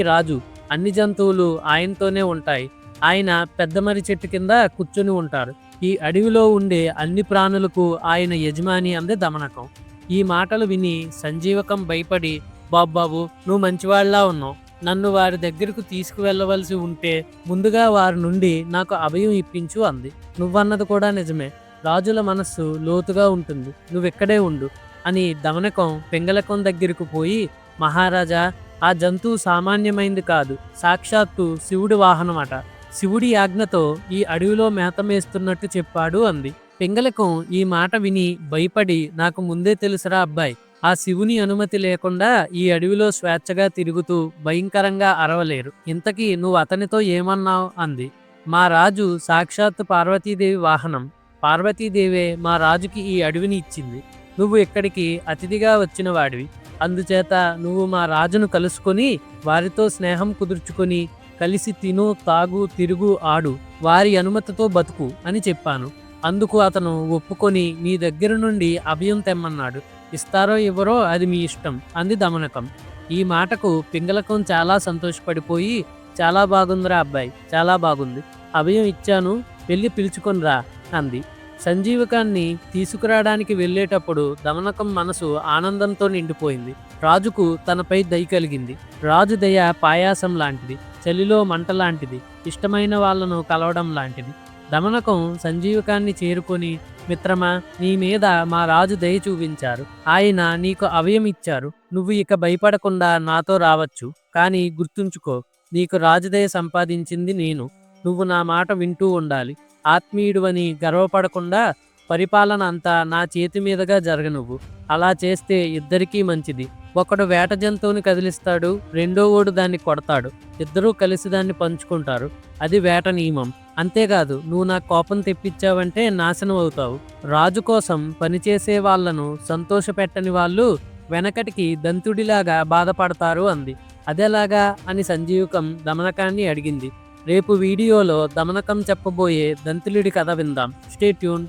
అడవికి రాజు. అన్ని జంతువులు ఆయనతోనే ఉంటాయి. ఆయన పెద్ద మర్రి చెట్టు కింద కూర్చొని ఉంటారు. ఈ అడవిలో ఉండే అన్ని ప్రాణులకు ఆయన యజమాని అందే దమనకం. ఈ మాటలు విని సంజీవకం భయపడి బాబ్బాబు నువ్వు మంచివాళ్ళా ఉన్నావు. నన్ను వారి దగ్గరకు తీసుకువెళ్ళవలసి ఉంటే ముందుగా వారి నుండి నాకు అభయం ఇప్పించు అంది. నువ్వన్నది కూడా నిజమే. రాజుల మనస్సు లోతుగా ఉంటుంది. నువ్వెక్కడే ఉండు అని దమనకం పింగళకం దగ్గరకు పోయి మహారాజా ఆ జంతువు సామాన్యమైంది కాదు. సాక్షాత్తు శివుడి వాహనమట. శివుడి ఆజ్ఞతో ఈ అడవిలో మేత మేస్తున్నట్టు చెప్పాడు అంది. పింగళకం ఈ మాట విని భయపడి నాకు ముందే తెలుసురా అబ్బాయి. ఆ శివుని అనుమతి లేకుండా ఈ అడవిలో స్వేచ్ఛగా తిరుగుతూ భయంకరంగా అరవలేరు. ఇంతకీ నువ్వు అతనితో ఏమన్నావు? అంది. మా రాజు సాక్షాత్తు పార్వతీదేవి వాహనం. పార్వతీదేవే మా రాజుకి ఈ అడవిని ఇచ్చింది. నువ్వు ఇక్కడికి అతిథిగా వచ్చిన వాడివి అందుచేత నువ్వు మా రాజును కలుసుకొని వారితో స్నేహం కుదుర్చుకొని కలిసి తిను తాగు తిరుగు ఆడు. వారి అనుమతితో బతుకు అని చెప్పాను. అందుకు అతను ఒప్పుకొని నీ దగ్గర నుండి అభయం తెమ్మన్నాడు. ఇస్తారో ఇవ్వరో అది మీ ఇష్టం అంది దమనకం. ఈ మాటకు పింగళకం చాలా సంతోషపడిపోయి చాలా బాగుందిరా అబ్బాయి చాలా బాగుంది. అభయం ఇచ్చాను వెళ్ళి పిలుచుకొని రా అంది. సంజీవకాన్ని తీసుకురావడానికి వెళ్ళేటప్పుడు దమనకం మనసు ఆనందంతో నిండిపోయింది. రాజుకు తనపై దయ కలిగింది. రాజు దయ పాయాసం లాంటిది చలిలో మంట లాంటిది ఇష్టమైన వాళ్ళను కలవడం లాంటిది. దమనకం సంజీవకాన్ని చేరుకొని మిత్రమా నీ మీద మా రాజు దయ చూపించారు. ఆయన నీకు అభయం ఇచ్చారు. నువ్వు ఇక భయపడకుండా నాతో రావచ్చు. కానీ గుర్తుంచుకో నీకు రాజుదయ సంపాదించింది నేను. నువ్వు నా మాట వింటూ ఉండాలి. ఆత్మీయుడువని గర్వపడకుండా పరిపాలన అంతా నా చేతి మీదుగా జరగనువ్వు అలా చేస్తే ఇద్దరికీ మంచిది. ఒకడు వేట జంతువుని కదిలిస్తాడు రెండో ఓడు దాన్ని కొడతాడు. ఇద్దరూ కలిసి దాన్ని పంచుకుంటారు. అది వేట నియమం. అంతేకాదు నువ్వు నా కోపం తెప్పించావంటే నాశనం అవుతావు. రాజు కోసం పనిచేసే వాళ్ళను సంతోషపెట్టని వాళ్ళు వెనకటికి దంతుడిలాగా బాధపడతారు అంది. అదేలాగా అని సంజీవకం దమనకాన్ని అడిగింది. రేపు వీడియోలో దమనకం చెప్పబోయే దంతులుడి కథ విందాం. Stay tune